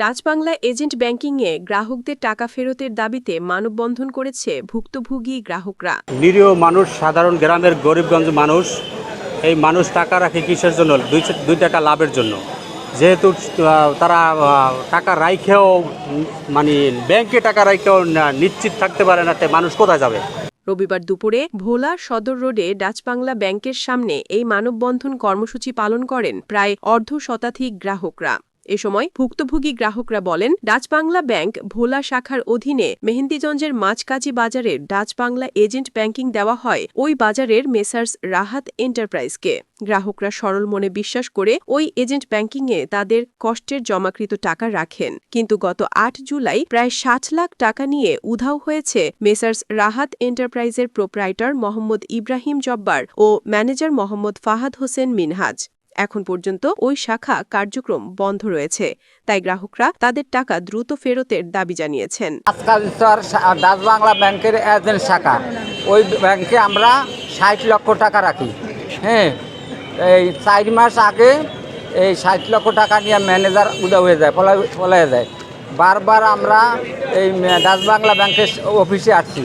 Dutch-Bangla agent ব্যাংকিংয়ে গ্রাহকদের টাকা ফেরতের দাবিতে মানববন্ধন করেছে ভুক্তভোগী গ্রাহকরা। নিরীহ মানুষ সাধারণ গ্রামের গরিবগঞ্জ মানুষ এই মানুষ টাকা রাখে কিসের জন্য? দুই দুই টাকা লাভের জন্য। যেহেতু তারা টাকা রাইখেও মানে ব্যাংকে টাকা রাইখেও নিশ্চিত থাকতে পারে না তে মানুষ কোথায় যাবে? রবিবার দুপুরে ভোলা সদর রোডে ডাচবাংলা ব্যাংকের সামনে এই মানববন্ধন কর্মসূচি পালন করেন প্রায় অর্ধ শতাধিক গ্রাহকরা। এ সময় ভুক্তভোগী গ্রাহকরা বলেন ডাচবাংলা ব্যাংক ভোলা শাখার অধীনে মেহেন্দিগঞ্জের মাঝকাজি বাজারে ডাচবাংলা এজেন্ট ব্যাংকিং দেওয়া হয় ওই বাজারের মেসার্স রাহাত এন্টারপ্রাইজকে। গ্রাহকরা সরল মনে বিশ্বাস করে ওই এজেন্ট ব্যাংকিংয়ে তাদের কষ্টের জমাকৃত টাকা রাখেন। কিন্তু গত আট জুলাই প্রায় ষাট লাখ টাকা নিয়ে উধাও হয়েছে মেসার্স রাহাত এন্টারপ্রাইজের প্রোপ্রাইটার মোহাম্মদ ইব্রাহিম জব্বার ও ম্যানেজার মোহাম্মদ ফাহাদ হোসেন মিনহাজ। এখন পর্যন্ত ওই শাখা কার্যক্রম বন্ধ রয়েছে। তাই গ্রাহকরা তাদের টাকা দ্রুত ফেরতের দাবি জানিয়েছেন। আজকাল ডাচ বাংলা ব্যাংকের এজেন্ট শাখা। ওই ব্যাংকে আমরা ষাট লক্ষ টাকা রাখি। হ্যাঁ এই চার মাস আগে এই ষাট লক্ষ টাকা নিয়ে ম্যানেজার উদা হয়ে যায় পলাই যায়। বারবার আমরা এই ডাচ বাংলা ব্যাংকের অফিসে আসছি।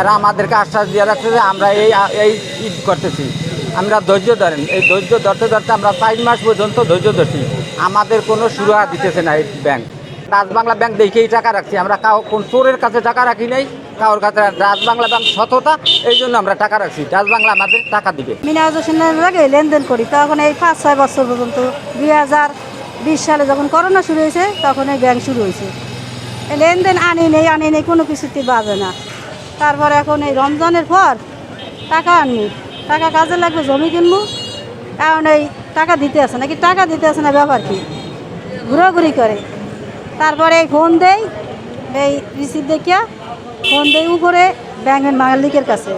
এরা আমাদেরকে আশ্বাস দিয়ে রাখছে যে আমরা এই এই ঈদ করতেছি। আমরা ধৈর্য ধরেন। এই ধৈর্য ধরতে ধরতে আমরা চার মাস পর্যন্ত ধৈর্য ধরছি। আমাদের কোনো সুরাহা দিতেছে না এই ব্যাংক ডাচ বাংলা ব্যাংক দেখেই টাকা রাখছি। আমরা কাউ কোন চোরের কাছে টাকা রাখি নাই, কারোর কাছে ডাচ বাংলা ব্যাংক সততা, এই জন্য আমরা টাকা রাখছি। ডাচ বাংলা আমাদের টাকা দিবে। মিনাজ হোসেনের লাগে লেনদেন করি। তখন এই পাঁচ, ছয় বছর পর্যন্ত, দুই হাজার বিশ সালে যখন করোনা শুরু হয়েছে, তখন এই ব্যাংক শুরু হয়েছে। লেনদেন আনি নেই আনি নেই, কোনো কিছুতে বাজে না। তারপর এখন এই রমজানের পর টাকা আনব। টাকা কাজে লাগবে, জমি কিনবো। কারণ এই টাকা দিতে আসে নাকি? টাকা দিতে আসে না, ব্যাপার কি? ঘোরাঘুরি করে। তারপরে এই ফোন দেই, এই রিসিভ দেখিয়া ফোন দেই উপরে ব্যাংকের মালিকের কাছে।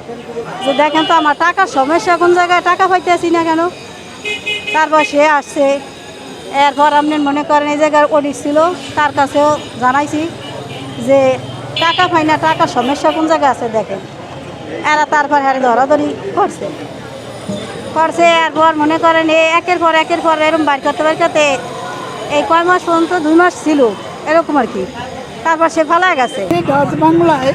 যে দেখেন তো আমার টাকার সমস্যা কোন জায়গায়? টাকা পাইতেছি না কেন? তারপর সে আসছে। এরপর আপনি মনে করেন এই জায়গার অডিট ছিল, তার কাছেও জানাইছি যে টাকা পাই না টাকার সমস্যা কোন জায়গায় আছে দেখেন। এরা তারপর হ্যাঁ ধরাধরি করছে। করছে এরপর মনে করেন এই একের পর একের পর এরকম বাইর করতে বাইর করতে এই কয় মাস পর্যন্ত দুই মাস ছিল, এরকম আর কি। তারপর সে ফালায় গেছে। ডাচ বাংলায়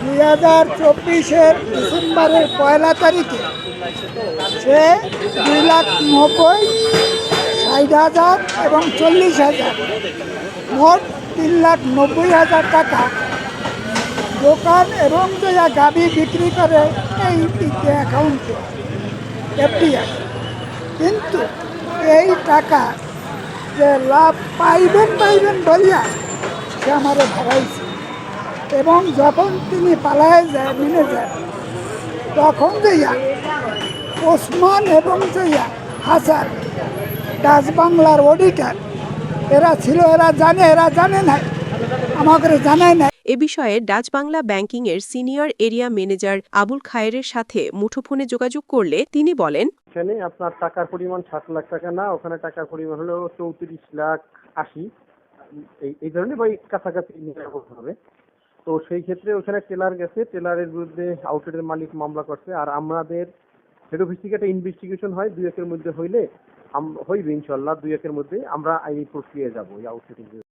দুই হাজার চব্বিশের ডিসেম্বরের পয়লা তারিখে সে দুই লাখ নব্বই, ষাট হাজার এবং চল্লিশ হাজার, মোট তিন লাখ নব্বই হাজার টাকা দোকান এবং যে গাড়ি বিক্রি করে এই অ্যাকাউন্টে এফডিআই কিন্তু এই টাকা যে লাভ পাইবেন পাইবেন বলিয়া সে আমারে ভাবাইছে এবং যখন তিনি পালায় যায় ম্যানেজার তখন যাইয়া ওসমান এবং যাইয়া হাসান, ডাচ বাংলার অডিটার এরা ছিল, এরা জানে এরা জানে না আমাকে জানায় না এ বিষয়ে ডাচ বাংলা ব্যাংকিংয়ের সিনিয়র এরিয়া ম্যানেজার আবুল খায়েরের সাথে মুঠোফোনে যোগাযোগ করলে তিনি বলেন, এখানে আপনার টাকার পরিমাণ সাত লাখ টাকা না, ওখানে টাকার পরিমাণ হলো চৌত্রিশ লাখ আশি। এই ধরনের বা কাছাকাছি হবে। তো সেই ক্ষেত্রে ওখানে টেলার গেছে, টেলারের বিরুদ্ধে আউটলেটের মালিক মামলা করছে। আর আমাদের হেড অফিস থেকে একটা ইনভেস্টিগেশন হয়, দুই একের মধ্যে হইলে হইবে ইনশাল্লাহ, দুই একের মধ্যে আমরা আইনি প্রক্রিয়ায় যাব, এই আউটলেটিং